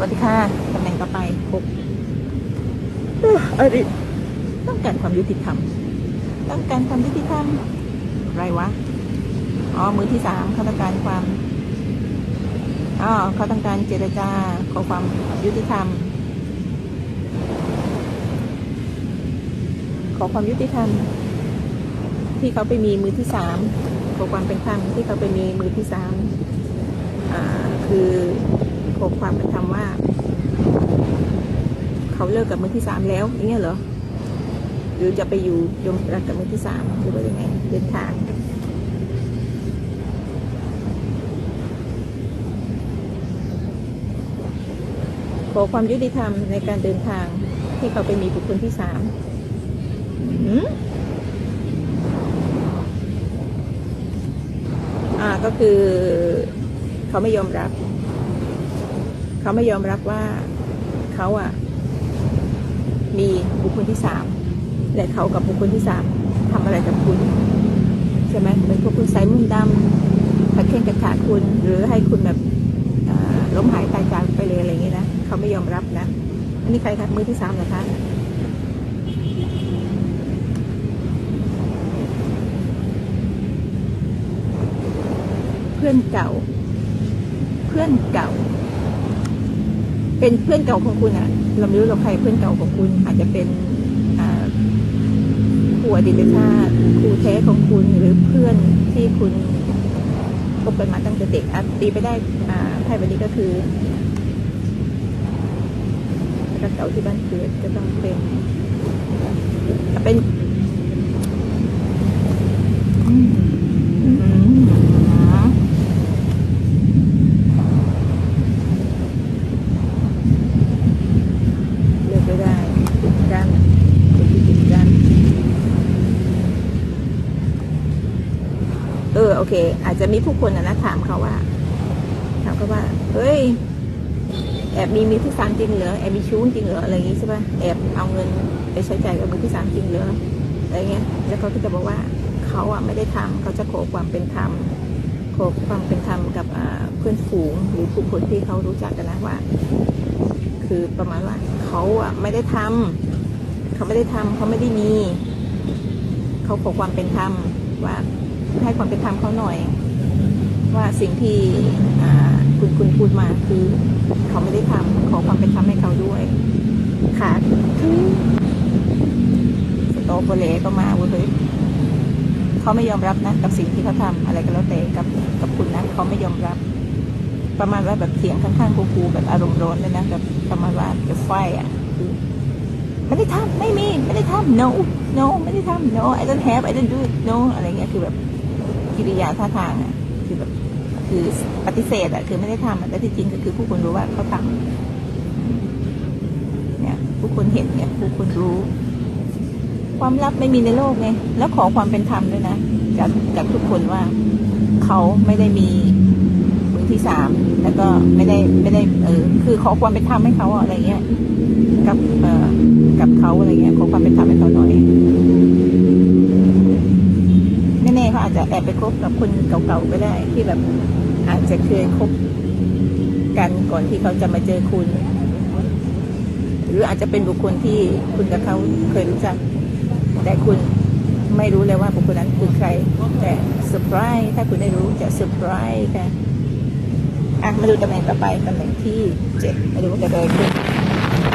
วัสดีค่ะตำแหน่งต่อไปหกเอ้ออริต้องการความยุติธรรม ต้องการความยุติธรรมอะไรวะ อ๋อ มือที่สามเขาต้องการความ อ๋อเขาต้องการเจรจาขอความยุติธรรม ขอความยุติธรรม ที่เขาไปมีมือที่สามขอความเป็นธรรมที่เขาไปมีมือที่สาม อ่า คือ ขอความเป็นธรรมว่า เขาเลิกกับมือที่สามแล้วอย่างเงี้ยเหรอหรือจะไปอยู่ยมรักกับมือที่สามหรือว่ายังไงเดินทางขอความยุติธรรมในการเดินทางที่เขาไปมีบุคคลที่สามหืมอ่าก็คือ เขาไม่ยอมรับ เขาไม่ยอมรับว่าเขาอะมีบุคคลที่สามและเขากับบุคคลที่สามทำอะไรกับคุณ ใช่ไหมเหมือนพวกคุณใส่มุ่นดำขัดเข่งกระขาคุณ หรือให้คุณแบบล้มหายตายจากไปเลยอะไรอย่างนี้นะเขาไม่ยอมรับนะอันนี้ใครคะมือที่สามเหรอคะเพื่อนเก่า เพื่อนเก่า เป็นเพื่อนเก่าของคุณอะเราไม่รู้หรอกใครเพื่อนเก่าของคุณ อาจจะเป็นครูอดีตชาติครูแท้ของคุณหรือเพื่อนที่คุณคบกันมาตั้งแต่เด็กอะตีไปได้อ่าไพ่ใบนี้ก็คือรักเก่าที่บ้านเกิดก็ต้องเป็นเป็นอืมอืม เลือกไม่ได้ปิดกั้นเป็นที่ปิดกั้นเออโอเค อาจจะมีผู้คนนะถามเขาว่าถามเขาว่า เฮ้ย แอบมีมีที่สามจริงเหรอแอบมีชู้จริงเหรออะไรอย่างงี้ใช่ป่ะแอบเอาเงินไปใช้จ่ายกับมือที่สามจริงเหรออะไรเงี้ย แล้วเขาก็จะบอกว่าเขาอะไม่ได้ทำเขาจะขอความเป็นธรรมขอความเป็นธรรมกับเพื่อนฝูงหรือผู้คนที่เขารู้จักกันนะว่า คือประมาณว่าเขาอะไม่ได้ทำเขาไม่ได้ทำเขาไม่ได้มี เขาขอความเป็นธรรมว่า ให้ความเป็นธรรมเขาหน่อย ว่าสิ่งที่คุณคุณพูดมาคือเขาไม่ได้ทำขอความเป็นธรรมให้เขาด้วยขาดคือสโตโปเลก็มาเว้ยเฮ้ยเขาไม่ยอมรับนะกับสิ่งที่เขาทำอะไรก็แล้วแต่กับกับคุณนะเขาไม่ยอมรับ ประมาณว่าแบบเสียงข้างๆคูๆแบบอารมณ์ร้อนเลยนะแบบประมาณว่าจะไฟอะคือไม่ได้ทำไม่มี ไม่ได้ทำ no no ไม่ได้ทำ no I don't have I don't do it no อะไรเงี้ยคือแบบ กิริยาท่าทางอะคือแบบคือปฏิเสธอะคือไม่ได้ทำแต่ที่จริงก็คือผู้คนรู้ว่าเขาทำเนี่ย ผู้คนเห็นเนี่ย ผู้คนรู้ ความลับไม่มีในโลกไงแล้วขอความเป็นธรรมด้วยนะจากจากทุกคนว่าเขาไม่ได้มีมือที่สามแล้วก็ไม่ได้ไม่ได้ เออ คือขอความเป็นธรรมให้เขาอะไรเงี้ยกับเอ่อกับเขาอะไรเงี้ยขอความเป็นธรรมให้เขาหน่อย เขาอาจจะแอบไปคบกับคนเก่าๆก็ได้ ที่แบบอาจจะเคยคบกันก่อนที่เขาจะมาเจอคุณ หรืออาจจะเป็นบุคคลที่คุณกับเขาเคยรู้จัก แต่คุณไม่รู้เลยว่าบุคคลนั้นคือใคร แต่เซอร์ไพรส์ถ้าคุณได้รู้จะเซอร์ไพรส์ค่ะอะมาดูตำแหน่งต่อไปตำแหน่งที่เจ็ดมาดูว่าจะเกิดขึ้น